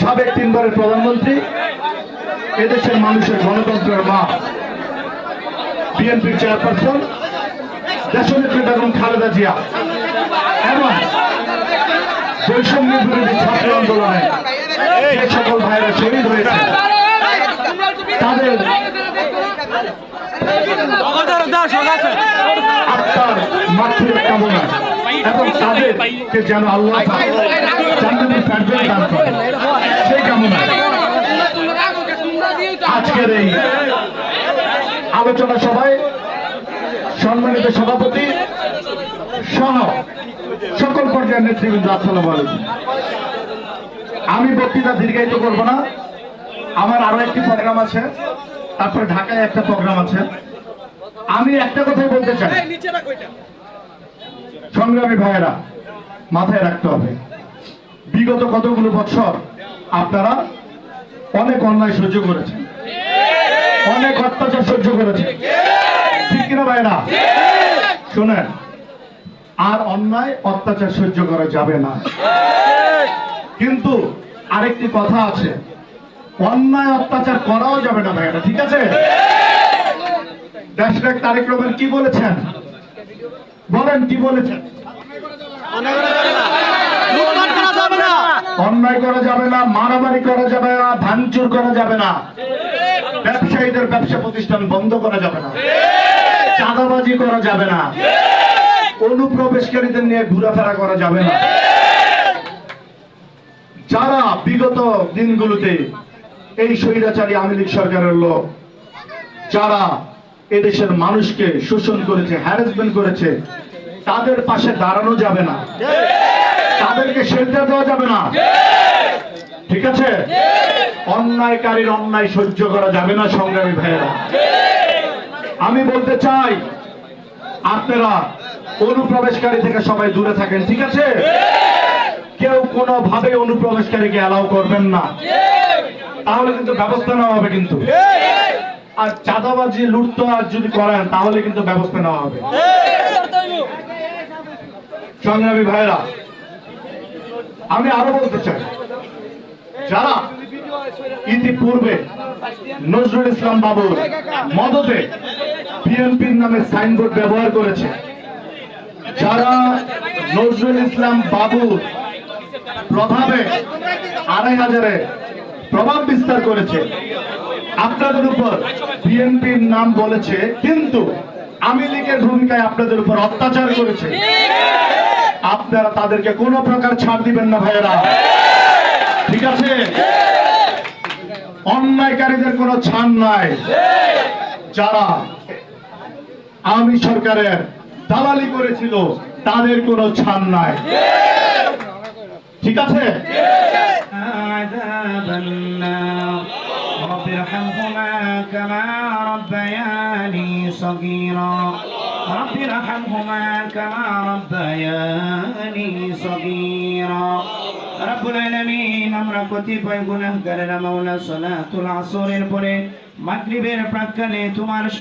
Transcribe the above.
সাবেক তিনবারের প্রধানমন্ত্রী, এদেশের মানুষের গণতন্ত্রের মা, বিএনপির চেয়ারপারসন দেশনেত্রী বেগম খালেদা জিয়া, এবং বৈষম্য বিরোধী ছাত্র আন্দোলনে যে সকল ভাইরা শহীদ হয়েছে, তাদের আত্মার মাতৃ কামনা এবং তাদেরকে যেন আল্লাহ দান সেই কামনা আজকের এই আলোচনা সভায় সম্মানিত সভাপতি সহ সকল পর্যায়ের নেতৃবৃন্দ আসসালামু আলাইকুম। আমি বক্তৃতা দীর্ঘায়িত করব না। আমার আরও একটি প্রোগ্রাম আছে। তারপরে ঢাকায় একটা প্রোগ্রাম আছে। আমি একটা কথাই বলতে চাই। সংগ্রামী ভাইয়েরা, মাথায় রাখতে হবে। বিগত কতগুলো বছর আপনারা অনেক অন্যায় সহ্য করেছেন। অনেক অত্যাচার সহ্য করেছেন। ঠিক কিনা ভাইরা শোনেন, আর অন্যায়, অত্যাচার সহ্য করা যাবে না। কিন্তু আরেকটি কথা আছে, অন্যায়, অত্যাচার করাও যাবে না ভাইরা ঠিক আছে? দেশনায়ক তারেক রহমান কি বলেছেন? বলেন কি বলেছেন? অন্যায় করা যাবে না মারামারি করা যাবে না ভাঙচুর করা যাবে না। ব্যবসায়ীদের ব্যবসা প্রতিষ্ঠান বন্ধ করা যাবে না। চাঁদাবাজি করা যাবে না। অনুপ্রবেশকারীদের নিয়ে ঘোরাফেরা করা যাবে না। যারা বিগত দিনগুলোতে এই স্বৈরাচারী আওয়ামী লীগ সরকারের লোক যারা এদেশের মানুষকে শোষণ করেছে হ্যারাসমেন্ট করেছে, তাদের পাশে দাঁড়ানো যাবে না। তাদেরকে শেল্টার দেওয়া যাবে না। ঠিক আছে? অন্যায়কারীর অন্যায় সহ্য করা যাবে না, সংগ্রামী ভাইয়েরা। আমি বলতে চাই, আপনারা অনুপ্রবেশকারী থেকে সবাই দূরে থাকেন, ঠিক আছে? কেউ কোনোভাবে অনুপ্রবেশকারীকে অ্যালাউ করবেন না। তাহলে কিন্তু ব্যবস্থা নেওয়া হবে কিন্তু। আর চাঁদাবাজি লুটতো আর যদি করেন, তাহলে কিন্তু ব্যবস্থা নেওয়া হবে। সংগ্রামী ভাইরা, আমি আরও বলতে চাই, যারা ইতিপূর্বে নজরুল ইসলাম বাবুর মদতে বিএনপির নামে সাইনবোর্ড ব্যবহার করেছে, যারা নজরুল ইসলাম বাবুর প্রভাবে আড়াই হাজারে প্রভাব বিস্তার করেছে আপনাদের উপর বিএনপির নাম বলেছে, কিন্তু আমি লীগের ভূমিকায় আপনাদের উপর অত্যাচার করেছে। আপনারা তাদেরকে কোনো প্রকার ছাড় দিবেন না, ভাইয়েরা। ঠিক আছে? অন্যায়কারীদের কোনো ছাড় নাই। যারা আমি সরকারের দালালি করেছিল, তাদের কোনো ছাড় নাই। ঠিক আছে? ارحمهما كما ربياني صغيرا رب ارحمهما كما ربياني صغيرا رب العالمين আমরা কতিপয় গুনাহগারেরা মাওলা সালাতুল আসরের পরে মাগরিবের প্রাক্কালে তোমার